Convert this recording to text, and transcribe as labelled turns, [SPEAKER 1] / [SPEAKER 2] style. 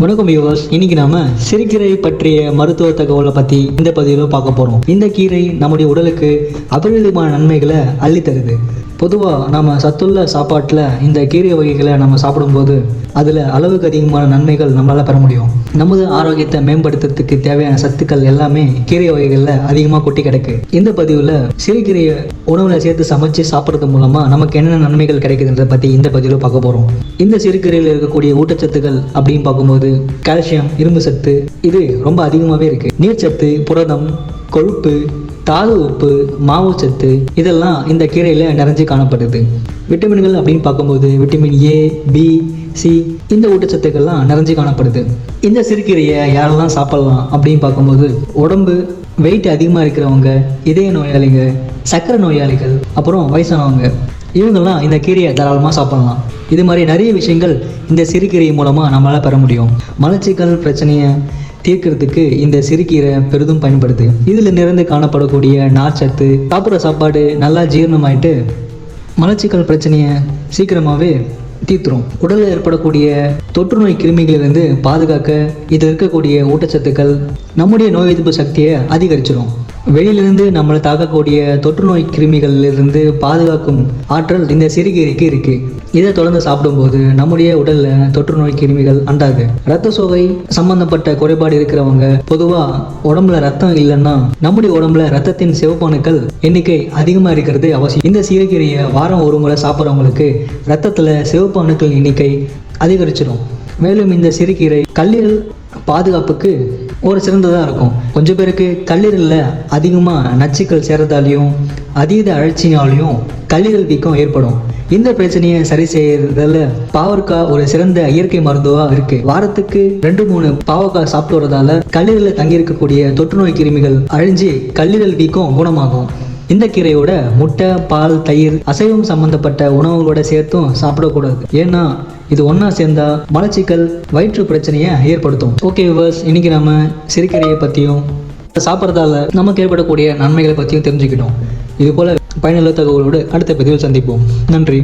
[SPEAKER 1] வணக்கம் வியூவர்ஸ் இன்னைக்கு நாம சிறுகீரை பற்றிய மருத்துவ தகவலை பத்தி இந்த பதிவில் பார்க்க போறோம். இந்த கீரை நம்முடைய உடலுக்கு அபரிதமான நன்மைகளை அள்ளி தருது பொதுவாக நம்ம சத்துள்ள சாப்பாட்டில் இந்த கீரை வகைகளை நம்ம சாப்பிடும்போது அதில் அளவுக்கு அதிகமான நன்மைகள் நம்மளால் பெற முடியும். நமது ஆரோக்கியத்தை மேம்படுத்துறதுக்கு தேவையான சத்துக்கள் எல்லாமே கீரை வகைகளில் அதிகமாக கொட்டி கிடக்கு. இந்த பதிவில் சிறுகீரையை உணவில் சேர்த்து சமைச்சு சாப்பிட்றது மூலமாக நமக்கு என்னென்ன நன்மைகள் கிடைக்குதுன்றதை பற்றி இந்த பதிவில் பார்க்க போகிறோம் இந்த சிறுகீரையில் இருக்கக்கூடிய ஊட்டச்சத்துக்கள் அப்படின்னு பார்க்கும்போது கால்சியம் இரும்பு சத்து இது ரொம்ப அதிகமாகவே இருக்குது நீர்ச்சத்து புரதம் கொழுப்பு தாது உப்பு மாவுச்சத்து இதெல்லாம் இந்த கீரையில் நிறைஞ்சு காணப்படுது. விட்டமின்கள் அப்படின்னு பார்க்கும்போது விட்டமின் ஏ பி சி இந்த ஊட்டச்சத்துக்கள்லாம் நிறைஞ்சு காணப்படுது. இந்த சிறுகீரையை யாரெல்லாம் சாப்பிடலாம் அப்படின்னு பார்க்கும்போது உடம்பு வெயிட் அதிகமாக இருக்கிறவங்க இதய நோயாளிங்க சர்க்கரை நோயாளிகள் அப்புறம் வயசானவங்க. இவங்கெல்லாம் இந்த கீரையை தாராளமாக சாப்பிடலாம். இது மாதிரி நிறைய விஷயங்கள் இந்த சிறுகீரை மூலமாக நம்மளால் பெற முடியும். மலச்சிக்கல் பிரச்சனையை தீர்க்கிறதுக்கு இந்த சிறுகீரை பெரிதும் பயன்படுது. இதில் நிறைந்து காணப்படக்கூடிய நார்ச்சத்து சாப்பிட்ற சாப்பாடு நல்லா ஜீரணமாயிட்டு மலச்சிக்கல் பிரச்சனையை சீக்கிரமாகவே தீர்த்துரும். உடலில் ஏற்படக்கூடிய தொற்று நோய் கிருமிகளிலிருந்து பாதுகாக்க இதில் இருக்கக்கூடிய ஊட்டச்சத்துக்கள் நம்முடைய நோய் எதிர்ப்பு சக்தியை அதிகரிச்சிடும் வெளியிலிருந்து நம்மளை தாக்கக்கூடிய தொற்று நோய் கிருமிகளிலிருந்து பாதுகாக்கும் ஆற்றல் இந்த சிறுகீரைக்கு இருக்கு. இதை தொடர்ந்து சாப்பிடும்போது நம்முடைய உடல்ல தொற்று நோய் கிருமிகள் அண்டாது. ரத்த சோகை சம்பந்தப்பட்ட குறைபாடு இருக்கிறவங்க பொதுவா உடம்புல ரத்தம் இல்லைன்னா நம்முடைய உடம்புல ரத்தத்தின் சிவப்பணுக்கள் எண்ணிக்கை அதிகமா இருக்கிறது அவசியம். இந்த சிறுகீரையை வாரம் ஒரு முறை சாப்பிட்றவங்களுக்கு ரத்தத்துல சிவப்பு அணுக்கள் எண்ணிக்கை அதிகரிச்சிடும் மேலும் இந்த சிறுகீரை கல்லீரல் பாதுகாப்புக்கு ஒரு சிறந்ததாக இருக்கும். கொஞ்சம் பேருக்கு கல்லீரலில் அதிகமாக நச்சுக்கள் சேர்றதாலையும் அதீத அழற்சினாலையும் கல்லீரல் வீக்கம் ஏற்படும். இந்த பிரச்சனையை சரி செய்யறதுல பாவற்காய் ஒரு சிறந்த இயற்கை மருந்துவா இருக்கு. வாரத்துக்கு ரெண்டு மூணு பாவக்காய் சாப்பிட்டு வரதால கல்லீரல தங்கியிருக்கக்கூடிய தொற்று நோய் கிருமிகள் அழிஞ்சு கல்லீரல் வீக்கம் குணமாகும். இந்த கீரையோட முட்டை பால் தயிர் அசைவம் சம்பந்தப்பட்ட உணவுகளோட சேர்த்தும் சாப்பிடக்கூடாது. ஏன்னா இது ஒன்றா சேர்ந்தா மலச்சிக்கல் வயிற்று பிரச்சனையை ஏற்படுத்தும். ஓகே விவர்ஸ் இன்னைக்கு நம்ம சிறுகீரையை பற்றியும் சாப்பிட்றதால நமக்கு ஏற்படக்கூடிய நன்மைகளை பற்றியும் தெரிஞ்சுக்கிட்டோம். இது போல பயனுள்ள தகவலோடு அடுத்த பதிவில் சந்திப்போம். நன்றி.